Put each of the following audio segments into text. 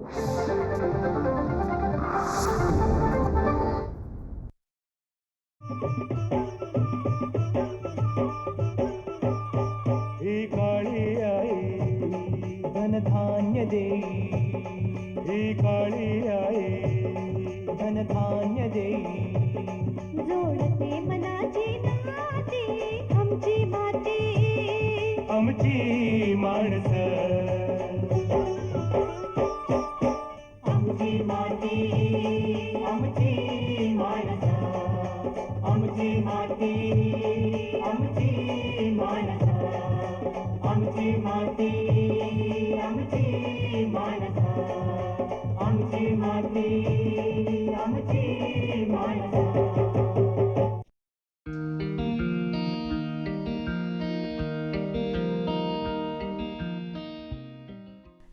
Thank you.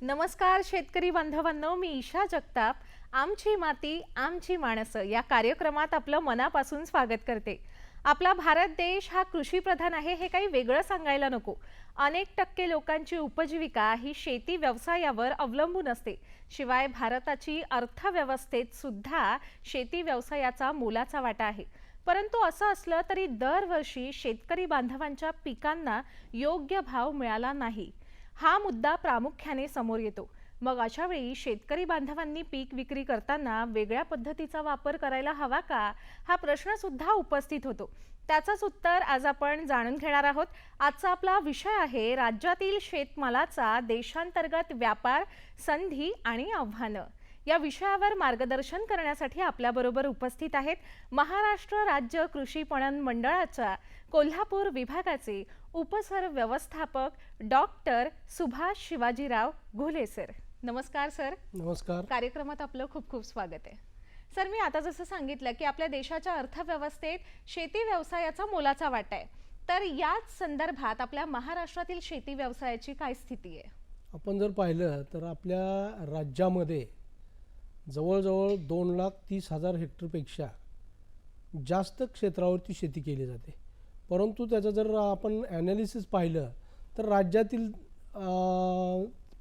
नमस्कार शेतकरी बांधवांनो मी ईशा जगताप. आमची माती आमची माणसं या कार्यक्रमात आपलं मनापासून स्वागत करते. आपला भारत देश हा कृषीप्रधान आहे हे काही वेगळं सांगायला नको. अनेक टक्के लोकांची उपजीविका ही शेती व्यवसायावर अवलंबून असते. शिवाय भारताची अर्थव्यवस्थेत सुद्धा शेती व्यवसायाचा मोलाचा वाटा आहे. परंतु असं असलं तरी दरवर्षी शेतकरी बांधवांच्या पिकांना योग्य भाव मिळाला नाही. हा मुद्दा प्रामुख्याने समोर येतो. मग अशा वेळी शेतकरी बांधवांनी पीक विक्री करताना वेगळ्या पद्धतीचा वापर करायला हवा का? हा प्रश्न सुद्धा उपस्थित होतो. त्याचंच उत्तर आज आपण जाणून घेणार आहोत. आजचा आपला विषय आहे राज्यातील शेतमालाचा देशांतर्गत व्यापार संधी आणि आव्हानं. या विषयावर मार्गदर्शन करण्यासाठी आपल्याबरोबर उपस्थित आहेत महाराष्ट्र राज्य कृषी पणन मंडळाच्या कोल्हापूर विभागाचे उपसर व्यवस्थापक डॉक्टर सुभाष शिवाजीराव घुले सर. नमस्कार सर. नमस्कार. कार्यक्रमात आपलं खूप खूप स्वागत आहे. सर मी आता जसं सांगितलं की आपल्या देशाच्या अर्थव्यवस्थेत शेती व्यवसायाचा मोलाचा वाटा आहे. तर याच संदर्भात आपल्या महाराष्ट्रातील शेती व्यवसायाची काय स्थिती आहे? आपण जर पाहिलं तर आपल्या राज्यामध्ये जवळजवळ दोन लाख तीस हजार हेक्टरपेक्षा जास्त क्षेत्रावरती शेती केली जाते. परंतु त्याचं जर आपण ॲनालिसिस पाहिलं तर राज्यातील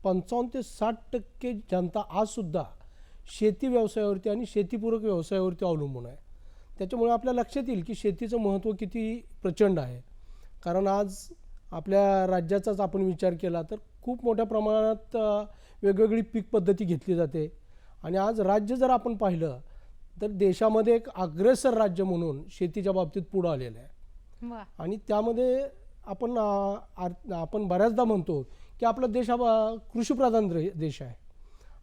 पंचावन्न ते साठ टक्के जनता आजसुद्धा शेती व्यवसायावरती आणि शेतीपूरक व्यवसायावरती अवलंबून आहे. त्याच्यामुळे आपल्या लक्षात येईल की शेतीचं महत्त्व किती प्रचंड आहे. कारण आज आपल्या राज्याचाच आपण विचार केला तर खूप मोठ्या प्रमाणात वेगवेगळी पीक पद्धती घेतली जाते. आणि आज राज्य जर आपण पाहिलं तर देशामध्ये एक अग्रेसर राज्य म्हणून शेतीच्या बाबतीत पुढं आलेलं आहे. आणि त्यामध्ये आपण आपण बऱ्याचदा म्हणतो की आपला देश हा कृषीप्रधान देश आहे.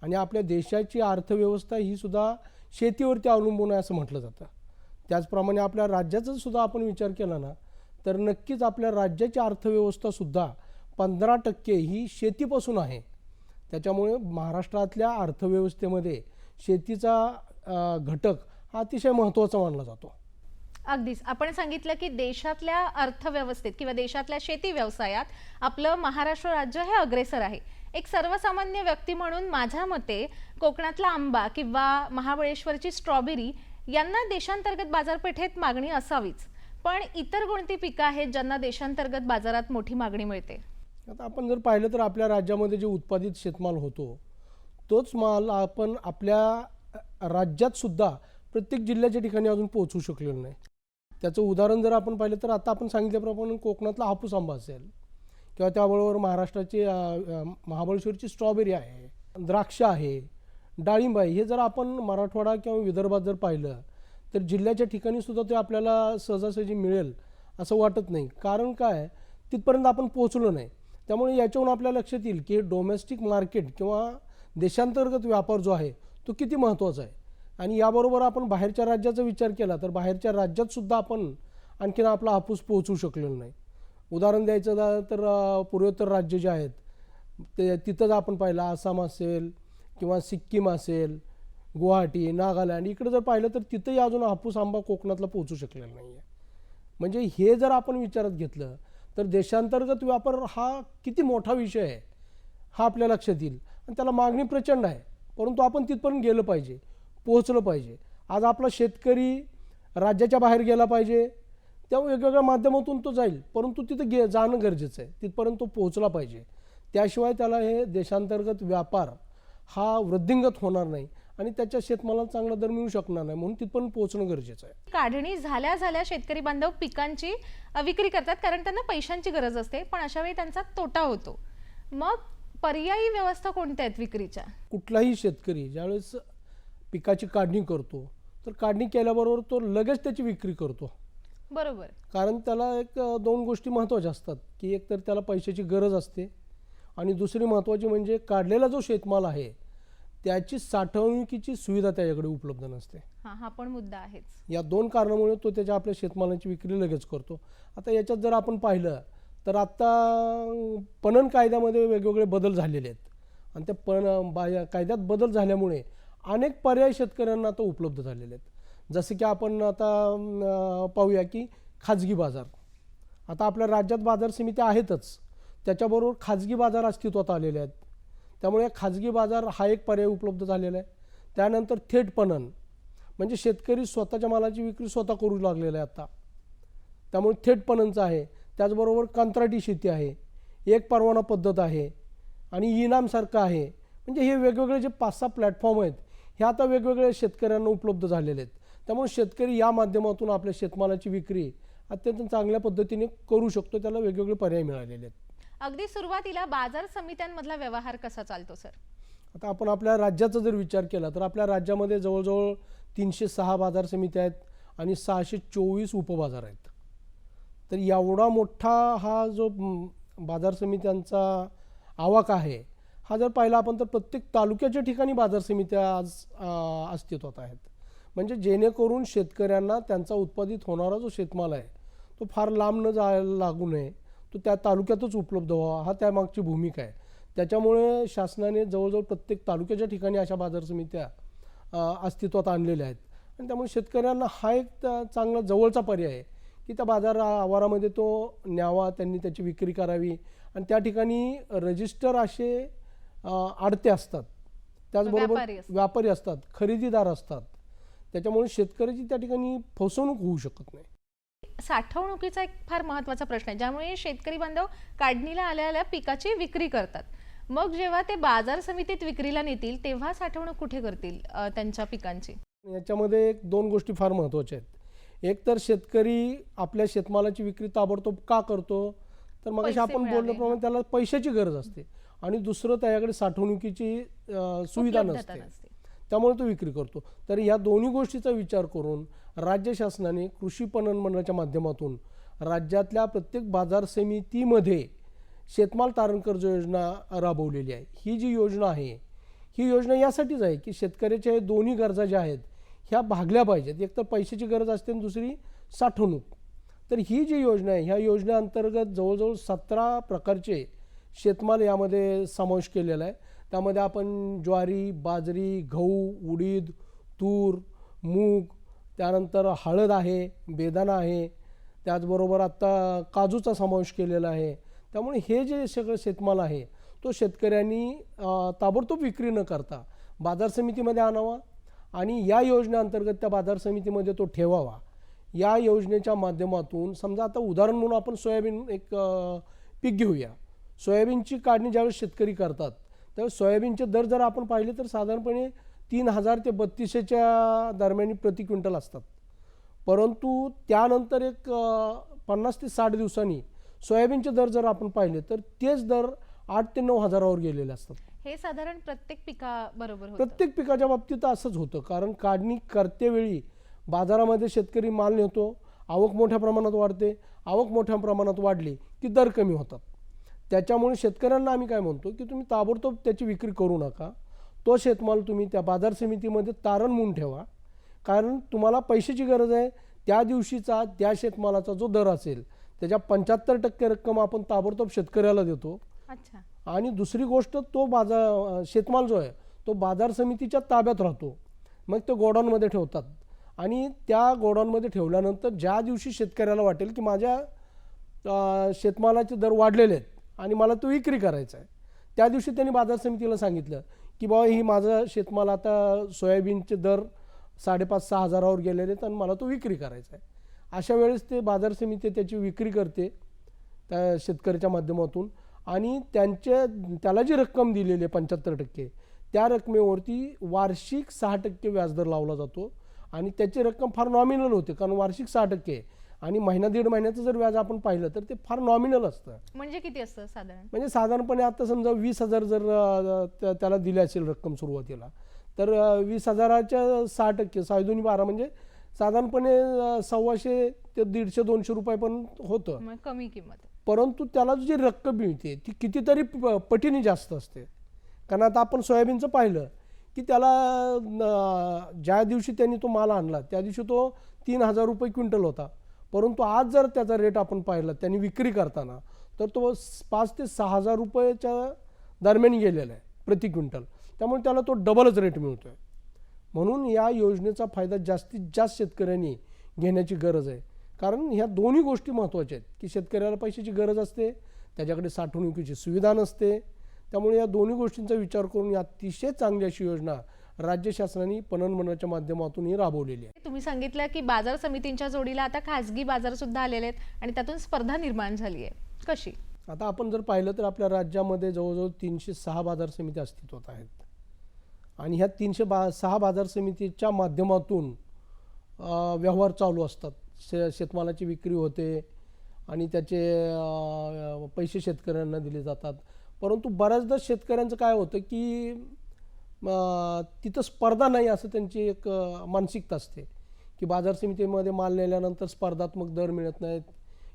आणि आपल्या देशाची अर्थव्यवस्था ही सुद्धा शेतीवरती अवलंबून आहे असं म्हटलं जातं. त्याचप्रमाणे आपल्या राज्याचा सुद्धा आपण विचार केला ना तर नक्कीच आपल्या राज्याची अर्थव्यवस्थासुद्धा पंधरा टक्के ही शेतीपासून आहे. त्याच्यामुळे महाराष्ट्रातल्या अर्थव्यवस्थेमध्ये शेतीचा घटक हा अतिशय महत्त्वाचा मानला जातो. अगदीच. आपण सांगितलं की देशातल्या अर्थव्यवस्थेत किंवा देशातल्या शेती व्यवसायात आपलं महाराष्ट्र राज्य हे अग्रेसर आहे. एक सर्वसामान्य व्यक्ती म्हणून माझ्या मते कोकणातला आंबा किंवा महाबळेश्वरची स्ट्रॉबेरी यांना देशांतर्गत बाजारपेठेत मागणी असावीच. पण इतर कोणती पिकं आहेत ज्यांना देशांतर्गत बाजारात मोठी मागणी मिळते? आता आपण जर पाहिलं तर आपल्या राज्यामध्ये जे उत्पादित शेतमाल होतो तोच माल आपण आपल्या राज्यात सुद्धा प्रत्येक जिल्ह्याच्या ठिकाणी अजून पोहोचू शकलेलो नाही. त्याचं उदाहरण जर आपण पाहिलं तर आता आपण सांगितल्याप्रमाणे कोकणातला हापूस आंबा असेल किंवा त्याबरोबर महाराष्ट्राची महाबळेश्वरची स्ट्रॉबेरी आहे द्राक्ष आहे डाळिंब आहे हे जर आपण मराठवाडा किंवा विदर्भात जर पाहिलं तर जिल्ह्याच्या ठिकाणी सुद्धा ते आपल्याला सहजासहजी मिळेल असं वाटत नाही. कारण काय? तिथपर्यंत आपण पोहोचलो नाही. त्यामुळे याच्यावरून आपल्या लक्षात येईल की डोमेस्टिक मार्केट किंवा देशांतर्गत व्यापार जो आहे तो किती महत्त्वाचा आहे. आणि याबरोबर आपण बाहेरच्या राज्याचा विचार केला तर बाहेरच्या राज्यात सुद्धा आपण आणखीन आपला हापूस पोहोचू शकलेलो नाही. उदाहरण द्यायचं झालं तर पूर्वोत्तर राज्य जे आहेत ते तिथंच आपण पाहिलं आसाम असेल किंवा सिक्कीम असेल गुवाहाटी नागालँड इकडे जर पाहिलं तर तिथंही अजून हापूस आंबा कोकणातला पोहोचू शकलेला नाही आहे म्हणजे हे जर आपण विचारात घेतलं तर देशांतर्गत व्यापार हा किती मोठा विषय आहे हा आपल्या लक्षात येईल. आणि त्याला मागणी प्रचंड आहे परंतु आपण तिथपर्यंत गेलं पाहिजे. पोहोचलं पाहिजे. आज आपला शेतकरी राज्याच्या बाहेर गेला पाहिजे. त्या वेगवेगळ्या माध्यमातून तो जाईल परंतु तिथं गे जाणं गरजेचं आहे. तिथपर्यंत तो पोहोचला पाहिजे. त्याशिवाय त्याला हे देशांतर्गत व्यापार हा वृद्धिंगत होणार नाही आणि त्याच्या शेतमालाला चांगला दर मिळू शकणार नाही म्हणून तिथपर्यंत पोहोचणं गरजेचं आहे. काढणी झाल्या झाल्या शेतकरी बांधव पिकांची विक्री करतात कारण त्यांना पैशांची गरज असते पण अशा वेळी त्यांचा तोटा होतो. मग पर्यायी व्यवस्था कोणत्या आहेत विक्रीच्या? कुठलाही शेतकरी ज्यावेळेस पिकाची काढणी करतो. तर काढणी केल्याबरोबर तो लगेच त्याची विक्री करतो. बरोबर. कारण त्याला एक दोन गोष्टी महत्त्वाच्या असतात. की एक तर त्याला पैशाची गरज असते आणि दुसरी महत्त्वाची म्हणजे काढलेला जो शेतमाल आहे त्याची साठवणुकीची सुविधा त्याच्याकडे उपलब्ध नसते. हा हा पण मुद्दा आहेच. या दोन कारणामुळे तो त्याच्या आपल्या शेतमालाची विक्री लगेच करतो. आता याच्यात जर आपण पाहिलं तर आत्ता पणन कायद्यामध्ये वेगवेगळे बदल झालेले आहेत. आणि त्या पण कायद्यात बदल झाल्यामुळे अनेक पर्याय शेतकऱ्यांना आता उपलब्ध झालेले आहेत. जसे की आपण आता पाहूया की खाजगी बाजार. आता आपल्या राज्यात बाजार समित्या आहेतच. त्याच्याबरोबर खाजगी बाजार अस्तित्वात आलेले आहेत. त्यामुळे खाजगी बाजार हा एक पर्याय उपलब्ध झालेला आहे. त्यानंतर थेट पणन. म्हणजे शेतकरी स्वतःच्या मालाची विक्री स्वतः करू लागलेला आहे आता. त्यामुळे थेट पणनचं आहे. त्याचबरोबर कंत्राटी शेती आहे. एक परवाना पद्धत आहे. आणि इनामसारखं आहे. म्हणजे हे वेगवेगळे जे पाच सहा प्लॅटफॉर्म आहेत हे आता वेगवेगळ्या शेतकऱ्यांना उपलब्ध झालेले आहेत. त्यामुळे शेतकरी या माध्यमातून आपल्या शेतमालाची विक्री अत्यंत चांगल्या पद्धतीने करू शकतो त्याला वेगवेगळे पर्याय मिळालेले आहेत. अगदी सुरुवातीला बाजार समित्यांमधला व्यवहार कसा चालतो सर? आता आपण आपल्या राज्याचा जर विचार केला तर आपल्या राज्यामध्ये जवळजवळ तीनशे सहा बाजार समित्या आहेत आणि सहाशे चोवीस उपबाजार आहेत. तर एवढा मोठा हा जो बाजार समित्यांचा आवाका आहे हा जर पाहिला आपण तर प्रत्येक तालुक्याच्या ठिकाणी बाजार समित्या आज अस्तित्वात आहेत. म्हणजे जेणेकरून शेतकऱ्यांना त्यांचा उत्पादित होणारा जो शेतमाल आहे तो फार लांब न जायला लागू नये. तो त्या तालुक्यातच उपलब्ध व्हावा. हा त्यामागची भूमिका आहे. त्याच्यामुळे शासनाने जवळजवळ प्रत्येक तालुक्याच्या ठिकाणी अशा बाजार समित्या अस्तित्वात आणलेल्या आहेत. आणि त्यामुळे शेतकऱ्यांना हा एक चांगला जवळचा पर्याय आहे की त्या बाजार आवारामध्ये तो न्यावा त्यांनी त्याची विक्री करावी. आणि त्या ठिकाणी रजिस्टर असे आडते असतात. त्याचबरोबर व्यापारी असतात. खरेदीदार असतात. त्याच्यामुळे शेतकऱ्याची त्या ठिकाणी फसवणूक होऊ शकत नाही. साठवणुकीचा एक फार महत्त्वाचा प्रश्न आहे. ज्यामुळे शेतकरी बांधव काढणीला आल्या पिकाची विक्री करतात. मग जेव्हा ते बाजार समितीत विक्रीला नेतील तेव्हा साठवणूक कुठे करतील त्यांच्या पिकांची? याच्यामध्ये एक दोन गोष्टी फार महत्त्वाच्या आहेत. एक तर शेतकरी आपल्या शेतमालाची विक्री ताबडतोब का करतो? तर मग आपण बोलल्याप्रमाणे त्याला पैशाची गरज असते. आणि दुसरं त्याच्याकडे साठवणुकीची सुविधा नसते. त्यामुळे तो विक्री करतो. तर या दोन्ही गोष्टीचा विचार करून राज्य शासनाने कृषी पणन मंडळाच्या माध्यमातून राज्यातल्या प्रत्येक बाजार समितीमध्ये शेतमाल तारण कर्ज योजना राबवलेली आहे. ही जी योजना आहे ही योजना यासाठीच आहे की शेतकऱ्याच्या हे दोन्ही गरजा ज्या आहेत ह्या भागल्या पाहिजेत. एक तर पैशाची गरज असते आणि दुसरी साठवणूक. तर ही जी योजना आहे ह्या योजनेअंतर्गत जवळजवळ सतरा प्रकारचे शेतमाल यामध्ये समावेश केलेला आहे. त्यामध्ये आपण ज्वारी बाजरी गहू उडीद तूर मूग त्यानंतर हळद आहे बेदाणा आहे त्याचबरोबर आत्ता काजूचा समावेश केलेला आहे. त्यामुळे हे जे सगळं शेतमाल आहे तो शेतकऱ्यांनी ताबडतोब विक्री न करता बाजार समितीमध्ये आणावा आणि या योजनेअंतर्गत त्या बाजार समितीमध्ये तो ठेवावा. या योजनेच्या माध्यमातून समजा आता उदाहरण म्हणून आपण सोयाबीन एक पीक घेऊया. सोयाबीनची काढणी ज्यावेळेस शेतकरी करतात त्यावेळेस सोयाबीनचे दर जर आपण पाहिले तर साधारणपणे तीन हजार ते बत्तीसशेच्या दरम्यान प्रति क्विंटल असतात. परंतु त्यानंतर एक पन्नास ते साठ दिवसांनी सोयाबीनचे दर जर आपण पाहिले तर तेच दर आठ ते नऊ हजारावर गेलेले असतात. हे साधारण प्रत्येक पिका बरोबर प्रत्येक पिकाच्या बाबतीत असंच होतं कारण काढणी करतेवेळी बाजारामध्ये शेतकरी माल नेतो आवक मोठ्या प्रमाणात वाढते आवक मोठ्या प्रमाणात वाढली की दर कमी होतात. त्याच्यामुळे शेतकऱ्यांना आम्ही काय म्हणतो की तुम्ही ताबडतोब त्याची विक्री करू नका. तो शेतमाल तुम्ही त्या बाजार समितीमध्ये तारण म्हणून ठेवा. कारण तुम्हाला पैशाची गरज आहे. त्या दिवशीचा त्या शेतमालाचा जो दर असेल त्याच्या पंच्याहत्तर टक्के रक्कम आपण ताबडतोब शेतकऱ्याला देतो. अच्छा. आणि दुसरी गोष्ट तो बाजार शेतमाल जो आहे तो बाजार समितीच्या ताब्यात राहतो. मग ते गोडाऊनमध्ये ठेवतात. आणि त्या गोडाऊनमध्ये ठेवल्यानंतर ज्या दिवशी शेतकऱ्याला वाटेल की माझ्या शेतमालाचे दर वाढलेले आहेत आणि मला तो विक्री करायचा आहे त्या दिवशी त्यांनी बाजार समितीला सांगितलं की बाबा ही माझा शेतमाल आता सोयाबीनचे दर साडेपाच सहा हजारावर गेलेले आहेत आणि मला तो विक्री करायचा आहे अशा वेळेस ते बाजार समिती त्याची विक्री करते त्या शेतकऱ्याच्या माध्यमातून आणि त्यांच्या त्याला जी रक्कम दिलेली आहे पंच्याहत्तर टक्के त्या रकमेवरती वार्षिक सहा टक्के व्याजदर लावला जातो आणि त्याची रक्कम फार नॉमिनल होते कारण वार्षिक सहा टक्के आहे. आणि महिना दीड महिन्याचं जर व्याज आपण पाहिलं तर ते फार नॉमिनल असतं. म्हणजे किती असतं साधारण? म्हणजे साधारणपणे आता समजा वीस हजार जर त्याला दिली असेल रक्कम सुरुवातीला तर वीस हजाराच्या सहा टक्के सहा दोन्ही बारा म्हणजे साधारणपणे सव्वाशे ते दीडशे दोनशे रुपये पण होतं. कमी किंमत. परंतु त्याला जी रक्कम मिळते ती कितीतरी पटीने जास्त असते. कारण आता आपण सोयाबीनचं पाहिलं की त्याला ज्या दिवशी त्यांनी तो माल आणला त्या दिवशी तो तीन हजार रुपये क्विंटल होता. परंतु आज जर त्याचा रेट आपण पाहिला त्यांनी विक्री करताना तर तो पाच ते सहा हजार रुपयाच्या दरम्यान गेलेला आहे प्रति क्विंटल. त्यामुळे त्याला तो डबलच रेट मिळतो आहे म्हणून या योजनेचा फायदा जास्तीत जास्त शेतकऱ्यांनी घेण्याची गरज आहे. कारण ह्या दोन्ही गोष्टी महत्त्वाच्या आहेत की शेतकऱ्याला पैशाची गरज असते त्याच्याकडे साठवणुकीची सुविधा नसते. त्यामुळे या दोन्ही गोष्टींचा विचार करून ही अतिशय चांगली अशी योजना राज्य शासनाने पणन मंडळाच्या माध्यमातून ही राबवलेली आहे. तुम्ही सांगितलं की बाजार समितींच्या जोडीला आता खासगी बाजार सुद्धा आलेले आहेत आणि त्यातून स्पर्धा निर्माण झाली आहे. कशी? आता आपण जर पाहिलं तर आपल्या राज्यामध्ये जवळजवळ तीनशे सहा बाजार समिती अस्तित्वात आहेत. आणि ह्या तीनशे बा सहा बाजार समितीच्या माध्यमातून व्यवहार चालू असतात. शे शेतमालाची विक्री होते आणि त्याचे पैसे शेतकऱ्यांना दिले जातात. परंतु बऱ्याचदा शेतकऱ्यांचं काय होतं की तिथं स्पर्धा नाही असं त्यांची एक मानसिकता असते. की बाजार समितीमध्ये माल नेल्यानंतर स्पर्धात्मक दर मिळत नाहीत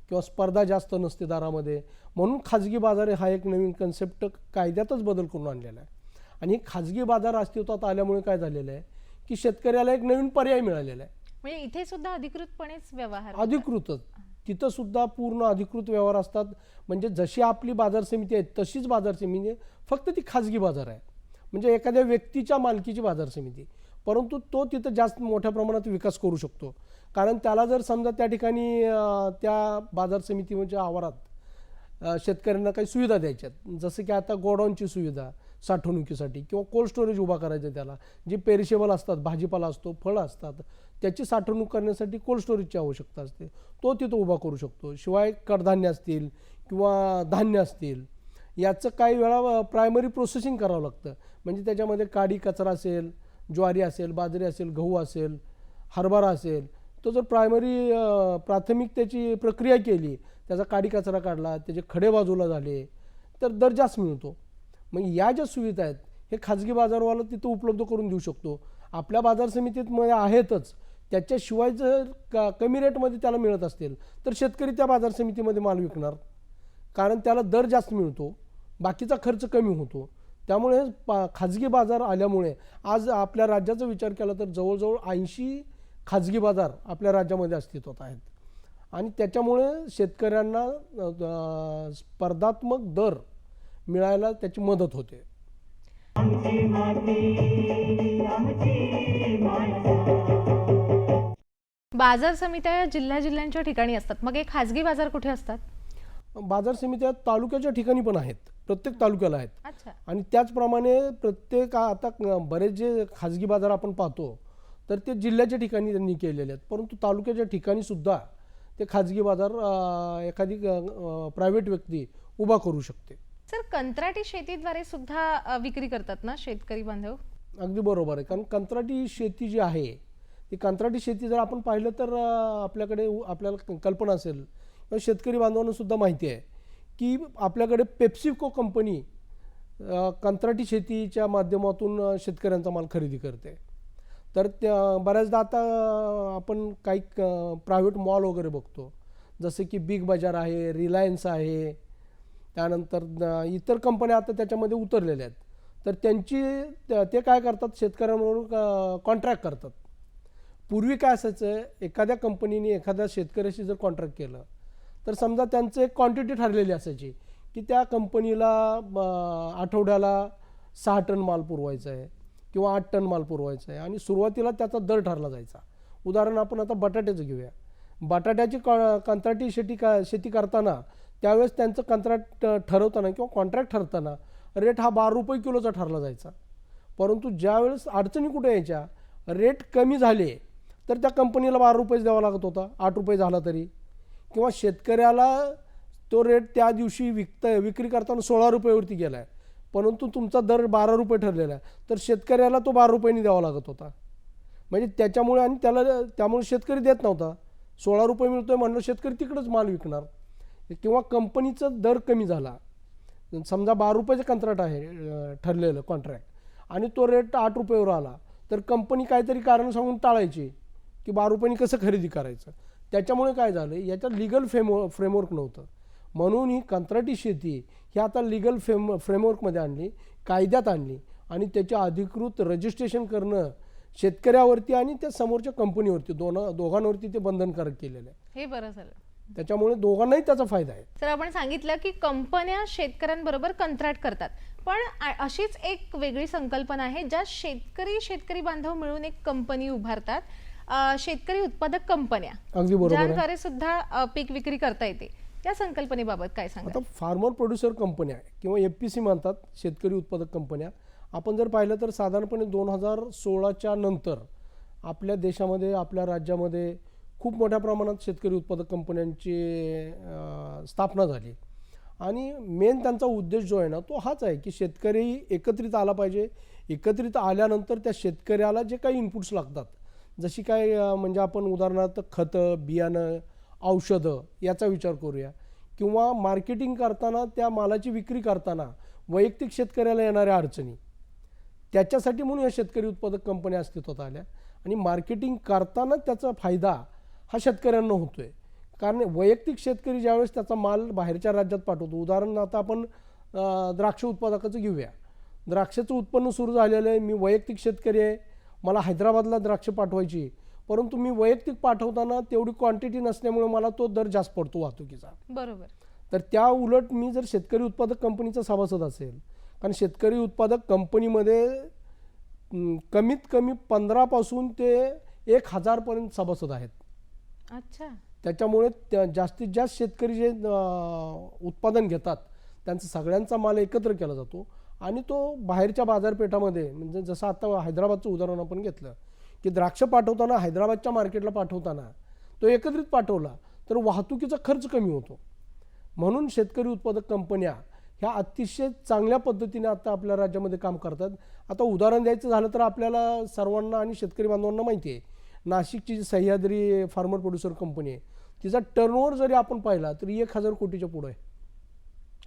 किंवा स्पर्धा जास्त नसते दरामध्ये. म्हणून खाजगी बाजार हा एक नवीन कन्सेप्ट कायद्यातच बदल करून आणलेला आहे. आणि खाजगी बाजार अस्तित्वात आल्यामुळे काय झालेलं आहे? की शेतकऱ्याला एक नवीन पर्याय मिळालेला आहे. म्हणजे इथे सुद्धा अधिकृतपणेच व्यवहार. अधिकृतच. तिथं सुद्धा पूर्ण अधिकृत व्यवहार असतात. म्हणजे जशी आपली बाजार समिती आहे तशीच बाजार समिती आहे फक्त ती खाजगी बाजार आहे. म्हणजे एखाद्या व्यक्तीच्या मालकीची बाजार समिती. परंतु तो तिथं जास्त मोठ्या प्रमाणात विकास करू शकतो. कारण त्याला जर समजा त्या ठिकाणी त्या बाजार समितीच्या आवारात शेतकऱ्यांना काही सुविधा द्यायच्यात. जसं की आता गोडाऊनची सुविधा साठवणुकीसाठी किंवा कोल्ड स्टोरेज उभा करायचं त्याला. जे पेरिशेबल असतात भाजीपाला असतो फळं असतात त्याची साठवणूक करण्यासाठी कोल्ड स्टोरेजची आवश्यकता असते. तो तिथं उभा करू शकतो. शिवाय कडधान्य असतील किंवा धान्य असतील याचं काही वेळा प्रायमरी प्रोसेसिंग करावं लागतं. म्हणजे त्याच्यामध्ये काडी कचरा असेल ज्वारी असेल बाजरी असेल गहू असेल हरभरा असेल. तो जर प्रायमरी प्राथमिक त्याची प्रक्रिया केली त्याचा काडी कचरा काढला त्याचे खडे बाजूला झाले तर दर जास्त मिळतो. मग या ज्या सुविधा आहेत हे खाजगी बाजारवाला तिथं उपलब्ध करून देऊ शकतो. आपल्या बाजार समितीत मध्ये आहेतच. त्याच्याशिवाय जर का कमी रेटमध्ये त्याला मिळत असतील तर शेतकरी त्या बाजार समितीमध्ये माल विकणार. कारण त्याला दर जास्त मिळतो बाकीचा खर्च कमी होतो. त्यामुळे पा खाजगी बाजार आल्यामुळे आज आपल्या राज्याचा विचार केला तर जवळजवळ ऐंशी खाजगी बाजार आपल्या राज्यामध्ये अस्तित्वात आहेत. आणि त्याच्यामुळे शेतकऱ्यांना स्पर्धात्मक दर मिळायला त्याची मदत होते. बाजार समित्या या जिल्ह्या जिल्ह्यांच्या ठिकाणी असतात. मग हे खासगी बाजार कुठे असतात? बाजार समित्या तालुक्याच्या ठिकाणी पण आहेत. प्रत्येक तालुक्याला आहेत. अच्छा. आणि त्याचप्रमाणे प्रत्येक आता बरेच जे खाजगी बाजार आपण पाहतो तर ते जिल्ह्याच्या ठिकाणी त्यांनी केलेले आहेत. परंतु तालुक्याच्या ठिकाणी सुद्धा ते खाजगी बाजार एखादी प्रायव्हेट व्यक्ती उभा करू शकते. सर कंत्राटी शेतीद्वारे सुद्धा विक्री करतात ना शेतकरी बांधव? अगदी बरोबर आहे. कारण कंत्राटी शेती जी आहे ती कंत्राटी शेती जर आपण पाहिलं तर आपल्याकडे आपल्याला कल्पना असेल किंवा शेतकरी बांधवांना सुद्धा माहिती आहे की आपल्याकडे पेप्सिको कंपनी कंत्राटी शेतीच्या माध्यमातून शेतकऱ्यांचा माल खरेदी करते. तर त्या बऱ्याचदा आता आपण काही प्रायव्हेट मॉल वगैरे बघतो. जसं की बिग बाजार आहे रिलायन्स आहे. त्यानंतर इतर कंपन्या आता त्याच्यामध्ये उतरलेल्या आहेत. तर त्यांची त्या- ते काय करतात? शेतकऱ्यांबरोबर कॉन्ट्रॅक्ट करतात. पूर्वी काय असायचं? एखाद्या कंपनीने एखाद्या शेतकऱ्याशी जर कॉन्ट्रॅक्ट केलं तर समजा त्यांचं एक क्वांटिटी ठरलेली असायची की त्या कंपनीला आठवड्याला सहा टन माल पुरवायचा आहे किंवा आठ टन माल पुरवायचा आहे आणि सुरुवातीला त्याचा दर ठरला जायचा. उदाहरण आपण आता बटाट्याचं घेऊया. बटाट्याची क कंत्राटी शेती का शेती करताना त्यावेळेस त्यांचं कंत्राट ठरवताना किंवा कॉन्ट्रॅक्ट ठरताना रेट हा बारा रुपये किलोचा ठरला जायचा. परंतु ज्यावेळेस अडचणी कुठे यायच्या? रेट कमी झाले तर त्या कंपनीला बारा रुपयेच द्यावा लागत होता. आठ रुपये झाला तरी. किंवा शेतकऱ्याला तो रेट त्या दिवशी विकतं विक्री करताना सोळा रुपयेवरती गेला आहे परंतु तुमचा दर बारा रुपये ठरलेला आहे. तर शेतकऱ्याला तो बारा रुपयांनी द्यावा लागत होता. म्हणजे त्याच्यामुळे आणि त्याला त्यामुळे शेतकरी देत नव्हता. सोळा रुपये मिळतो आहे म्हणलं शेतकरी तिकडंच माल विकणार. किंवा कंपनीचा दर कमी झाला. समजा बारा रुपयाचं कंत्राट आहे ठरलेलं कॉन्ट्रॅक्ट आणि तो रेट आठ रुपयावर आला. तर कंपनी काहीतरी कारण सांगून टाळायची की बारा रुपयांनी कसं खरेदी करायचं? त्याच्यामुळे काय झालं याच्यात लिगल फ्रेमवर्क फ्रेमवर्क नव्हतं. म्हणून ही कंत्राटी शेती ही आता लिगल फ्रेम फ्रेमवर्कमध्ये आणली कायद्यात आणली आणि त्याचे अधिकृत रजिस्ट्रेशन करणं शेतकऱ्यावरती आणि त्या समोरच्या कंपनीवरती दोन दोघांवरती ते बंधनकारक केलेलं आहे. हे बरं झालं. त्याच्यामुळे दोघांनाही त्याचा फायदा आहे. तर आपण सांगितलं की कंपन्या शेतकऱ्यांबरोबर कंत्राट करतात. पण अशीच एक वेगळी संकल्पना आहे ज्या शेतकरी शेतकरी बांधव मिळून एक कंपनी उभारतात. शेतकरी उत्पादक कंपन्या. अगदी बरोबर आहे. ज्यांद्वारे सुद्धा अं, पीक विक्री करता येते. त्या संकल्पनेबाबत काय सांगा आता फार्मर प्रोड्युसर कंपन्या किंवा एफ पी सी म्हणतात शेतकरी उत्पादक कंपन्या. आपण जर पाहिलं तर साधारणपणे दोन हजार सोळाच्या नंतर आपल्या देशामध्ये आपल्या राज्यामध्ये खूप मोठ्या प्रमाणात शेतकरी उत्पादक कंपन्यांची अं, स्थापना झाली. आणि मेन त्यांचा उद्देश जो आहे ना तो हाच आहे की शेतकरी एकत्रित आला पाहिजे. एकत्रित आल्यानंतर त्या शेतकऱ्याला जे काही इनपुट्स लागतात जशी काय म्हणजे आपण उदाहरणार्थ खतं बियाणं औषधं याचा विचार करूया. किंवा मार्केटिंग करताना त्या मालाची विक्री करताना वैयक्तिक शेतकऱ्याला येणाऱ्या अडचणी. त्याच्यासाठी म्हणून या शेतकरी उत्पादक कंपन्या अस्तित्वात आल्या. आणि मार्केटिंग करताना त्याचा फायदा हा शेतकऱ्यांना होतो आहे कारण वैयक्तिक शेतकरी ज्यावेळेस त्याचा माल बाहेरच्या राज्यात पाठवतो उदाहरण आता आपण द्राक्ष उत्पादकाचं घेऊया. द्राक्षाचं उत्पन्न सुरू झालेलं आहे. मी वैयक्तिक शेतकरी आहे. मला हैदराबादला द्राक्ष पाठवायची परंतु मी वैयक्तिक पाठवताना तेवढी क्वांटिटी नसल्यामुळे मला तो दर जास्त पडतो वाहतुकीचा. बरोबर. तर त्या उलट मी जर शेतकरी उत्पादक कंपनीचा सभासद असेल कारण शेतकरी उत्पादक कंपनीमध्ये कमीत कमी पंधरापासून ते एक हजारपर्यंत सभासद आहेत. अच्छा. त्याच्यामुळे त्या जास्तीत जास्त शेतकरी जे उत्पादन घेतात त्यांचा सगळ्यांचा माल एकत्र केला जातो. आणि तो बाहेरच्या बाजारपेठामध्ये म्हणजे जसं आता हैदराबादचं उदाहरण आपण घेतलं की द्राक्ष पाठवताना हैदराबादच्या मार्केटला पाठवताना तो एकत्रित पाठवला तर वाहतुकीचा खर्च कमी होतो. म्हणून शेतकरी उत्पादक कंपन्या ह्या अतिशय चांगल्या पद्धतीने आता आपल्या राज्यामध्ये काम करतात. आता उदाहरण द्यायचं झालं तर आपल्याला सर्वांना आणि शेतकरी बांधवांना माहिती आहे नाशिकची जी सह्याद्री फार्मर प्रोड्युसर कंपनी आहे तिचा टर्नओव्हर जरी आपण पाहिला तरी एक हजार कोटीच्या पुढं आहे.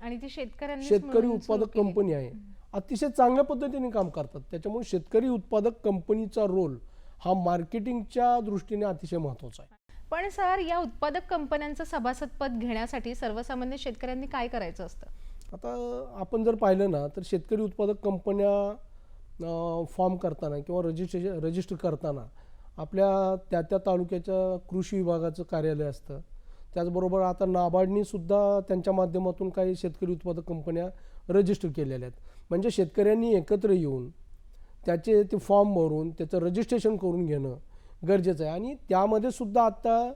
आणि ती शेतकऱ्यांनी शेतकरी उत्पादक कंपनी आहे. अतिशय चांगल्या पद्धतीने काम करतात. त्याच्यामुळे शेतकरी उत्पादक कंपनीचा रोल हा मार्केटिंगच्या दृष्टीने अतिशय महत्त्वाचा आहे. पण सर या उत्पादक कंपन्यांचं सभासदपद घेण्यासाठी सर्वसामान्य शेतकऱ्यांनी काय करायचं असतं? आता आपण जर पाहिलं ना तर शेतकरी उत्पादक कंपन्या फॉर्म करताना किंवा रजिस्ट्रेशन रजिस्टर करताना आपल्या त्या त्या तालुक्याच्या कृषी विभागाचं कार्यालय असतं. त्याचबरोबर आता नाबार्डनीसुद्धा त्यांच्या माध्यमातून काही शेतकरी उत्पादक कंपन्या रजिस्टर केलेल्या आहेत. म्हणजे शेतकऱ्यांनी एकत्र येऊन त्याचे ते फॉर्म भरून त्याचं रजिस्ट्रेशन करून घेणं गरजेचं आहे. आणि त्यामध्ये सुद्धा आत्ता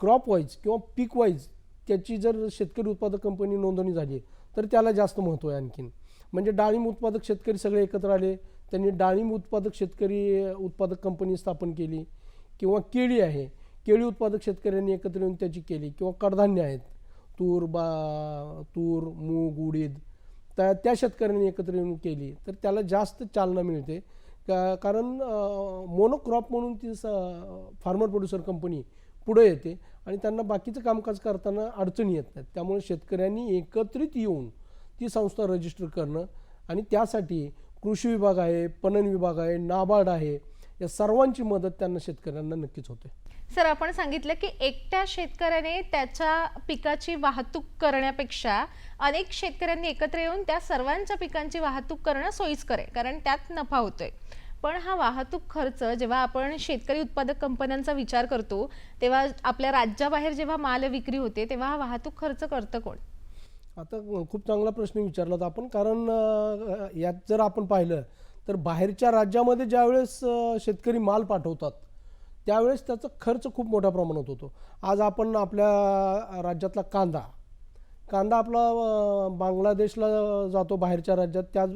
क्रॉप वाईज किंवा पीक वाईज त्याची जर शेतकरी उत्पादक कंपनी नोंदणी झाली तर त्याला जास्त महत्त्व आहे आणखीन. म्हणजे डाळिंब उत्पादक शेतकरी सगळे एकत्र आले त्यांनी डाळिंब उत्पादक शेतकरी उत्पादक कंपनी स्थापन केली किंवा केळी आहे केळी उत्पादक शेतकऱ्यांनी एकत्र येऊन त्याची केली किंवा कडधान्य आहेत. तूर बा तूर मूग उडीद त्या त्या शेतकऱ्यांनी एकत्र येऊन केली. तर त्याला जास्त चालना मिळते. का कारण मोनोक्रॉप म्हणून ती फार्मर प्रोड्युसर कंपनी पुढे येते आणि त्यांना बाकीचं कामकाज करताना अडचणी येत नाहीत. त्यामुळे शेतकऱ्यांनी एकत्रित येऊन ती संस्था रजिस्टर करणं आणि त्यासाठी कृषी विभाग आहे पणन विभाग आहे नाबार्ड आहे या सर्वांची मदत त्यांना शेतकऱ्यांना नक्कीच होते. सर आपण सांगितलं की एकट्या शेतकऱ्याने त्याच्या पिकाची वाहतूक करण्यापेक्षा अनेक शेतकऱ्यांनी एकत्र येऊन त्या सर्वांच्या पिकांची वाहतूक करणं सोयीस्कर आहे कारण त्यात नफा होतोय. पण हा वाहतूक खर्च जेव्हा आपण शेतकरी उत्पादक कंपन्यांचा विचार करतो तेव्हा आपल्या राज्याबाहेर जेव्हा माल विक्री होते तेव्हा हा वाहतूक खर्च करतं कोण? आता खूप चांगला प्रश्न विचारला होता आपण कारण यात जर आपण पाहिलं तर बाहेरच्या राज्यामध्ये ज्यावेळेस शेतकरी माल पाठवतात त्यावेळेस त्याचा खर्च खूप मोठ्या प्रमाणात होतो. आज आपण आपल्या राज्यातला कांदा कांदा आपला बांगलादेशला जातो बाहेरच्या राज्यात त्याच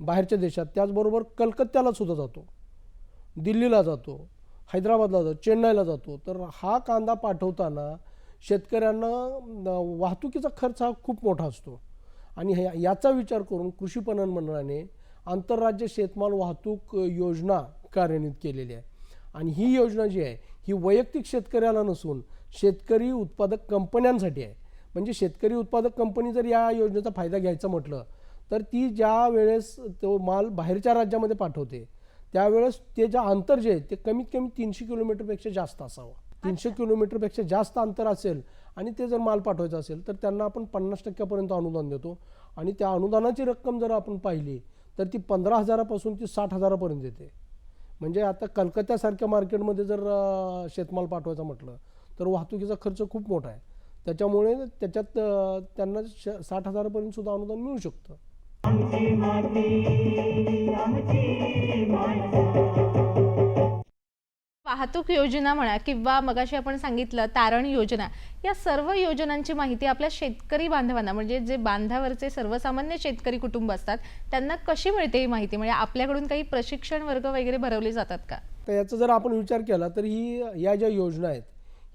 बाहेरच्या देशात त्याचबरोबर कलकत्त्याला सुद्धा जातो. दिल्लीला जातो हैदराबादला जातो चेन्नईला जातो. तर हा कांदा पाठवताना शेतकऱ्यांना वाहतुकीचा खर्च हा खूप मोठा असतो. आणि ह्या याचा विचार करून कृषी पणन मंडळाने आंतरराज्य शेतमाल वाहतूक योजना कार्यान्वित केलेली आहे. आणि ही योजना जी आहे ही वैयक्तिक शेतकऱ्याला नसून शेतकरी उत्पादक कंपन्यांसाठी आहे. म्हणजे शेतकरी उत्पादक कंपनी जर या योजनेचा फायदा घ्यायचा म्हटलं तर ती ज्या वेळेस तो माल बाहेरच्या राज्यामध्ये पाठवते त्यावेळेस ते जे अंतर जे आहे ते कमीत कमी तीनशे किलोमीटरपेक्षा जास्त असावं. तीनशे किलोमीटरपेक्षा जास्त अंतर असेल आणि ते जर माल पाठवायचा असेल तर त्यांना आपण पन्नास टक्क्यापर्यंत अनुदान देतो. आणि त्या अनुदानाची रक्कम जर आपण पाहिली तर ती पंधरा हजारापासून ती साठ हजारापर्यंत येते. म्हणजे आता कलकत्त्यासारख्या मार्केटमध्ये जर शेतमाल पाठवायचा म्हटलं तर वाहतुकीचा खर्च खूप मोठा आहे. त्याच्यामुळे त्याच्यात त्यांना श साठ हजारपर्यंत सुद्धा अनुदान मिळू शकतं. वाहतूक योजना म्हणा किंवा मगाशी आपण सांगितलं तारण योजना या सर्व योजनांची माहिती आपल्या शेतकरी बांधवांना म्हणजे जे बांधावरचे सर्वसामान्य शेतकरी कुटुंब असतात त्यांना कशी मिळते ही माहिती? म्हणजे आपल्याकडून काही प्रशिक्षण वर्ग वगैरे भरवले जातात का? तर याचा जर आपण विचार केला तर ही या ज्या योजना आहेत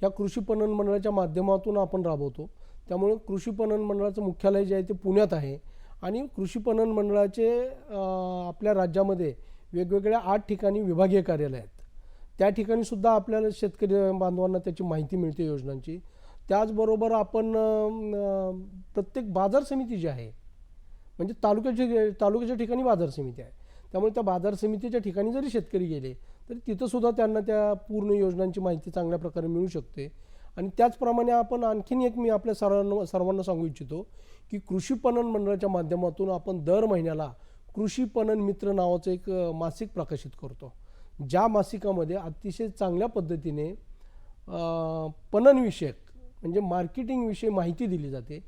ह्या कृषी पणन मंडळाच्या माध्यमातून आपण राबवतो. त्यामुळे कृषी पणन मंडळाचं मुख्यालय जे आहे ते पुण्यात आहे आणि कृषी पणन मंडळाचे आपल्या राज्यामध्ये वेगवेगळ्या आठ ठिकाणी विभागीय कार्यालय आहेत. त्या ठिकाणी सुद्धा आपल्याला शेतकरी बांधवांना त्याची माहिती मिळते योजनांची. त्याचबरोबर आपण प्रत्येक बाजार समिती जी आहे म्हणजे तालुक्याची तालुक्याच्या ठिकाणी बाजार समिती आहे. त्यामुळे त्या बाजार समितीच्या ठिकाणी जरी शेतकरी गेले तरी तिथंसुद्धा त्यांना त्या पूर्ण योजनांची माहिती चांगल्या प्रकारे मिळू शकते. आणि त्याचप्रमाणे आपण आणखीन एक मी आपल्या सर्वांना सर्वांना सांगू इच्छितो की कृषी पणन मंडळाच्या माध्यमातून आपण दर महिन्याला कृषी पणन मित्र नावाचं एक मासिक प्रकाशित करतो. ज्या मासिकामध्ये अतिशय चांगल्या पद्धतीने पणनविषयक म्हणजे मार्केटिंगविषयी माहिती दिली जाते.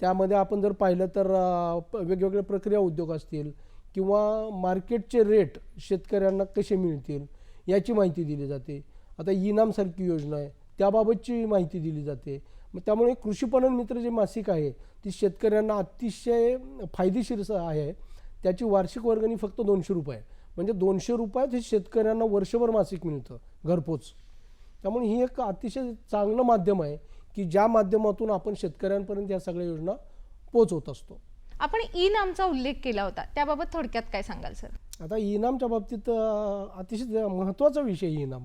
त्यामध्ये आपण जर पाहिलं तर वेगवेगळ्या वेगवेगळे प्रक्रिया उद्योग असतील किंवा मार्केटचे रेट शेतकऱ्यांना कसे मिळतील याची माहिती दिली जाते. आता इनामसारखी योजना आहे त्याबाबतची माहिती दिली जाते. मग त्यामुळे कृषीपणन मित्र जे मासिक आहे ती शेतकऱ्यांना अतिशय फायदेशीर स- आहे. त्याची वार्षिक वर्गणी फक्त दोनशे रुपये आहे. म्हणजे दोनशे रुपयात हे शेतकऱ्यांना वर्षभर मासिक मिळतं घरपोच. त्यामुळे ही एक अतिशय चांगलं माध्यम आहे की ज्या माध्यमातून आपण शेतकऱ्यांपर्यंत या सगळ्या योजना पोहोचवत असतो. आपण ई नामचा उल्लेख केला होता त्याबाबत थोडक्यात काय सांगाल सर? आता इनामच्या बाबतीत अतिशय महत्त्वाचा विषय इनाम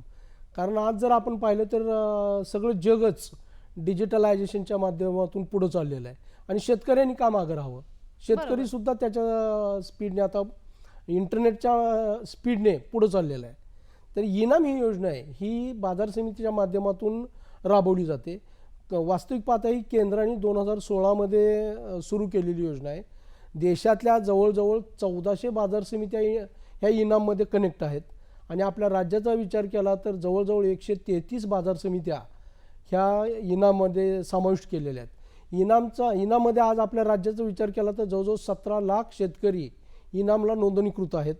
कारण आज जर आपण पाहिलं तर सगळं जगच डिजिटलायझेशनच्या माध्यमातून पुढं चाललेलं आहे. आणि शेतकऱ्यांनी का मागं राहावं. शेतकरी सुद्धा त्याच्या स्पीडने आता इंटरनेटच्या स्पीडने पुढं चाललेलं आहे. तर इनाम ही योजना आहे. ही बाजार समितीच्या माध्यमातून राबवली जाते. वास्तविक पाहता ही केंद्राने दोन हजार सोळामध्ये सुरू केलेली योजना आहे. देशातल्या जवळजवळ चौदाशे बाजार समित्या ह्या इनाममध्ये कनेक्ट आहेत. आणि आपल्या राज्याचा विचार केला तर जवळजवळ एकशे तेहतीस बाजार समित्या ह्या इनाममध्ये समाविष्ट केलेल्या आहेत. इनामचा इनाममध्ये आज आपल्या राज्याचा विचार केला तर जवळजवळ सतरा लाख शेतकरी इनामला नोंदणीकृत आहेत.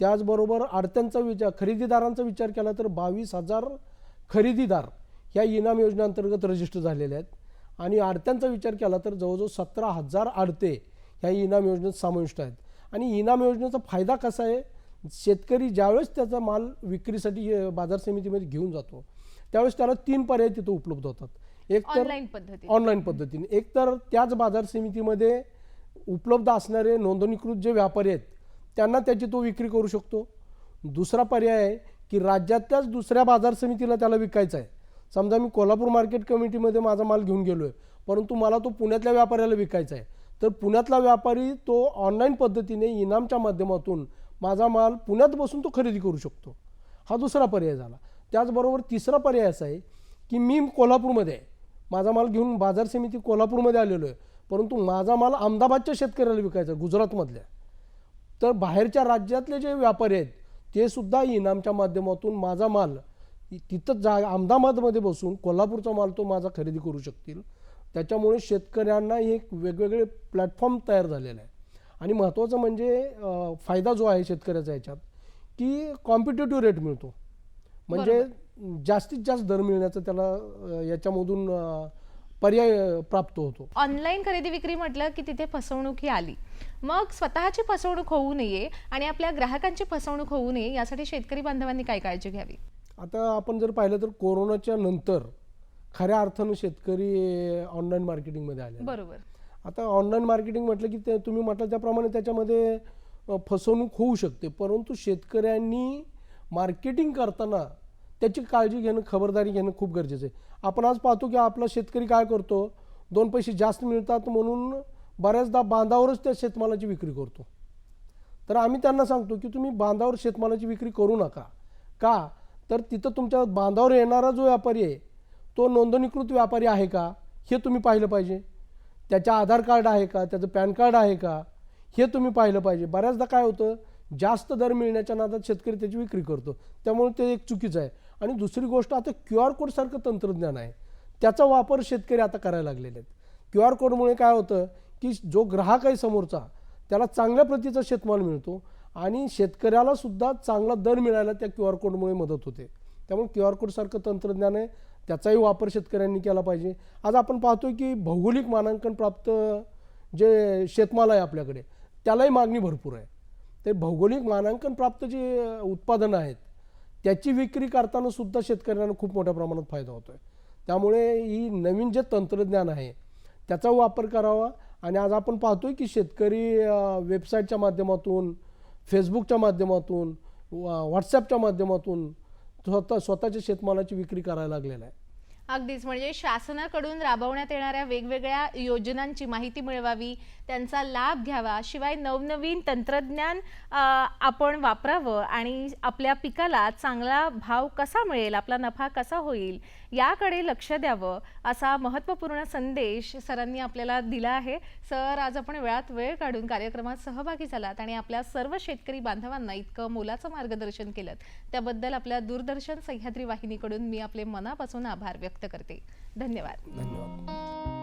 त्याचबरोबर आडत्यांचा विचार खरेदीदारांचा विचार केला तर बावीस हजार खरेदीदार ह्या इनाम योजनेअंतर्गत रजिस्टर झालेले आहेत. आणि आडत्यांचा विचार केला तर जवळजवळ सतरा हजार आडते ह्या इनाम योजनेत समाविष्ट आहेत. आणि इनाम योजनेचा फायदा कसा आहे? शेतकरी ज्यावेळेस त्याचा माल विक्रीसाठी बाजार समितीमध्ये घेऊन जातो त्यावेळेस त्याला तीन पर्याय तिथं उपलब्ध होतात. एक तर ऑनलाईन पद्धतीने. एक तर त्याच बाजार समितीमध्ये उपलब्ध असणारे नोंदणीकृत जे व्यापारी आहेत त्यांना त्याची तो विक्री करू शकतो. दुसरा पर्याय आहे की राज्यातल्याच दुसऱ्या बाजार समितीला त्याला विकायचा आहे. समजा मी कोल्हापूर मार्केट कमिटीमध्ये माझा माल घेऊन गेलो आहे परंतु मला तो पुण्यातल्या व्यापाऱ्याला विकायचा आहे. तर पुण्यातला व्यापारी तो ऑनलाईन पद्धतीने इनामच्या माध्यमातून माझा माल पुण्यात बसून तो खरेदी करू शकतो. हा दुसरा पर्याय झाला. त्याचबरोबर तिसरा पर्याय असा आहे की मी कोल्हापूरमध्ये आहे माझा माल घेऊन बाजार समिती कोल्हापूरमध्ये आलेलो आहे. परंतु माझा माल अहमदाबादच्या शेतकऱ्याला विकायचा गुजरातमधल्या. तर बाहेरच्या राज्यातले जे व्यापारी आहेत ते सुद्धा इनामच्या माध्यमातून माझा माल तिथं जा अहमदाबादमध्ये बसून कोल्हापूरचा माल तो माझा खरेदी करू शकतील. त्याच्यामुळे शेतकऱ्यांना एक वेगवेगळे प्लॅटफॉर्म तयार झालेला आहे आणि महत्त्वाचं म्हणजे फायदा जो आहे शेतकऱ्याचा याच्यात की कॉम्पिटेटिव्ह रेट मिळतो. म्हणजे जास्तीत जास्त दर मिळण्याचा त्याला याच्यामधून पर्याय प्राप्त होतो. ऑनलाईन खरेदी विक्री म्हटलं की तिथे फसवणूक ही आली. मग स्वतःची फसवणूक होऊ नये आणि आपल्या ग्राहकांची फसवणूक होऊ नये यासाठी शेतकरी बांधवांनी काय काळजी घ्यावी? आता आपण जर पाहिलं तर कोरोनाच्या नंतर खऱ्या अर्थानं शेतकरी ऑनलाईन मार्केटिंगमध्ये आले बरोबर. आता ऑनलाईन मार्केटिंग म्हटलं की ते तुम्ही म्हटलं त्याप्रमाणे त्याच्यामध्ये फसवणूक होऊ शकते. परंतु शेतकऱ्यांनी मार्केटिंग करताना त्याची काळजी घेणं खबरदारी घेणं खूप गरजेचं आहे. आपण आज पाहतो की आपला शेतकरी काय करतो? दोन पैसे जास्त मिळतात म्हणून बऱ्याचदा बांधावरच त्या शेतमालाची विक्री करतो. तर आम्ही त्यांना सांगतो की तुम्ही बांधावर शेतमालाची विक्री करू नका. का? तर तिथं तुमच्या बांधावर येणारा जो व्यापारी आहे तो नोंदणीकृत व्यापारी आहे का? हे तुम्ही पाहिलं पाहिजे. त्याचं आधार कार्ड आहे का? त्याचं पॅन कार्ड आहे का? हे तुम्ही पाहिलं पाहिजे. बऱ्याचदा काय होतं जास्त दर मिळण्याच्या नादात शेतकरी त्याची विक्री करतो. त्यामुळे ते एक चुकीचं आहे. आणि दुसरी गोष्ट आता क्यू आर कोडसारखं तंत्रज्ञान आहे. त्याचा वापर शेतकरी आता करायला लागलेले आहेत. क्यू आर कोडमुळे काय होतं की जो ग्राहक आहे समोरचा त्याला चांगल्या प्रतीचा शेतमाल मिळतो आणि शेतकऱ्याला सुद्धा चांगला दर मिळायला त्या क्यू आर कोडमुळे मदत होते. त्यामुळे क्यू आर कोडसारखं तंत्रज्ञान आहे. त्याचाही वापर शेतकऱ्यांनी केला पाहिजे. आज आपण पाहतो की भौगोलिक मानांकन प्राप्त जे शेतमाल आहे आपल्याकडे त्यालाही मागणी भरपूर आहे. ते भौगोलिक मानांकन प्राप्त जी उत्पादनं आहेत त्याची विक्री करताना सुद्धा शेतकऱ्यांना खूप मोठ्या प्रमाणात फायदा होतो आहे त्यामुळे ही नवीन जे तंत्रज्ञान आहे त्याचा वापर करावा. आणि आज आपण पाहतोय की शेतकरी वेबसाईटच्या माध्यमातून फेसबुकच्या माध्यमातून व्हॉट्सॲपच्या माध्यमातून स्वतः स्वतःच्या शेतमालाची विक्री करायला लागलेला आहे. अगदीच. म्हणजे शासनाकडून राबवण्यात येणाऱ्या वेगवेगळ्या योजनांची माहिती मिळवावी त्यांचा लाभ घ्यावा शिवाय नवनवीन तंत्रज्ञान आपण वापरावं आणि आपल्या पिकाला चांगला भाव कसा मिळेल आपला नफा कसा होईल याकडे लक्ष द्यावं असा महत्त्वपूर्ण संदेश सरांनी आपल्याला दिला आहे. सर आज आपण वेळात वेळ काढून कार्यक्रमात सहभागी झालात आणि आपल्या सर्व शेतकरी बांधवांना इतकं मोलाचं मार्गदर्शन केलं त्याबद्दल आपल्या दूरदर्शन सह्याद्री वाहिनीकडून मी आपले मनापासून आभार व्यक्त व्यक्त करते. धन्यवाद. धन्यवाद.